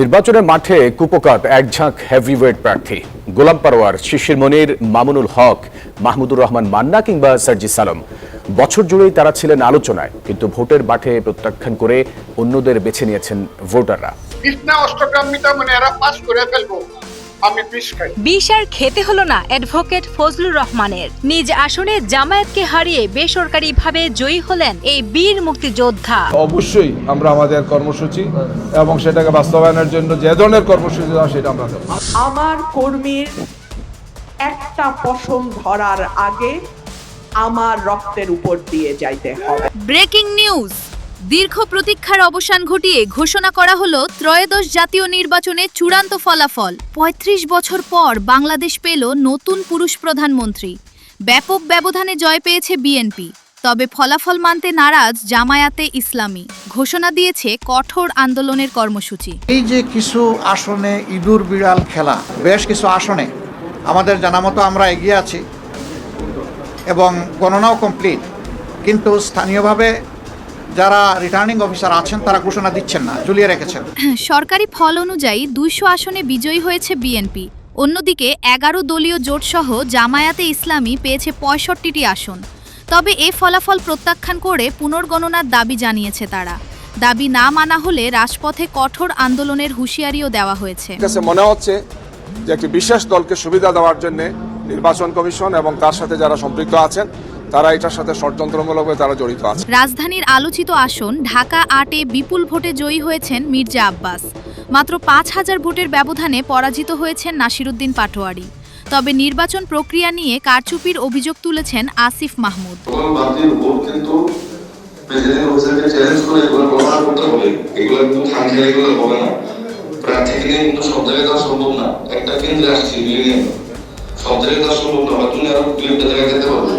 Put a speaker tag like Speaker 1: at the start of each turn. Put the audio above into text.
Speaker 1: নির্বাচনের মাঠে কুপকাত, একঝাঁক হেভিওয়েট প্রার্থী। গোলাম পারোয়ার, শিশির মনির, মামুনুল হক, মাহমুদুর রহমান মান্না কিংবা সার্জি সালাম। বছর জুড়েই তারা ছিলেন আলোচনায়, কিন্তু ভোটের মাঠে প্রত্যাখ্যান করে অন্যদের বেছে নিয়েছেন ভোটাররা।
Speaker 2: কৃষ্ণা অষ্টগ্রাম মানে এরা পাস করে ফেলব। আমি বিষ খাই।
Speaker 3: বিষ আর খেতে হলো না অ্যাডভোকেট ফজলুর রহমানের। নিজ আসনে জামায়াতকে হারিয়ে বেসরকারিভাবে জয়ী হলেন এই বীর মুক্তিযোদ্ধা।
Speaker 4: অবশ্যই আমরা আমাদের কর্মসূচি এবং সেটাকে বাস্তবায়নের জন্য যে ধরনের কর্মসূচি দেওয়া সেটা আমরা দেবো।
Speaker 5: আমার কর্মীর একটা পশম ধরার আগে আমার রক্তের উপর দিয়ে যাইতে হবে।
Speaker 6: Breaking news. দীর্ঘ প্রতীক্ষার অবসান ঘটিয়ে ঘোষণা করা হলো ত্রয়োদশ জাতীয় নির্বাচনে চূড়ান্ত ফলাফল। ৩৫ বছর পর বাংলাদেশ পেল নতুন পুরুষ প্রধানমন্ত্রী। ব্যাপক ব্যবধানে জয় পেয়েছে বিএনপি। তবে ফলাফল মানতে নারাজ জামায়াতে ইসলামী। ঘোষণা দিয়েছে কঠোর আন্দোলনের কর্মসূচি।
Speaker 7: এই যে কিছু আসনে ইঁদুর বিড়াল খেলা, বেশ কিছু আসনে, আমাদের জানা মতো আমরা এগিয়ে আছি এবং গণনাও কমপ্লিট কিন্তু স্থানীয়ভাবে যারা রিটার্নিং অফিসার আছেন তারা ঘোষণা দিচ্ছেন না ঝুলিয়ে রেখেছেন।
Speaker 6: সরকারি ফল অনুযায়ী দুইশো আসনে বিজয়ী হয়েছে বিএনপি। অন্যদিকে এগারো দলীয় জোটসহ জামায়াতে ইসলামী পেয়েছে পঁয়ষট্টিটি আসন। তবে এ ফলাফল প্রত্যাখ্যান করে পুনর্গণনার দাবি জানিয়েছে তারা। দাবি না মানা হলে রাজপথে কঠোর আন্দোলনের হুঁশিয়ারিও দেওয়া হয়েছে।
Speaker 4: কাছে মনে হচ্ছে যে একটি বিশেষ দলকে সুবিধা দেওয়ার জন্য নির্বাচন কমিশন এবং তার সাথে যারা সম্পৃক্ত আছেন তারা এটার সাথে ষড়যন্ত্রমূলকভাবে তারা জড়িত আছে।
Speaker 6: রাজধানীর আলোচিত আসন ঢাকা আটে বিপুল ভোটে জয়ী হয়েছেন মির্জা আব্বাস। মাত্র পাঁচ হাজার ভোটের ব্যবধানে পরাজিত হয়েছেন নাসিরুদ্দিন পাটোয়ারি। তবে নির্বাচন প্রক্রিয়া নিয়ে কারচুপির অভিযোগ তুলেছেন আসিফ মাহমুদ।
Speaker 8: সব জায়গায় সম্ভব না। তুমি আরও দু একটা জায়গায় যেতে পারবে।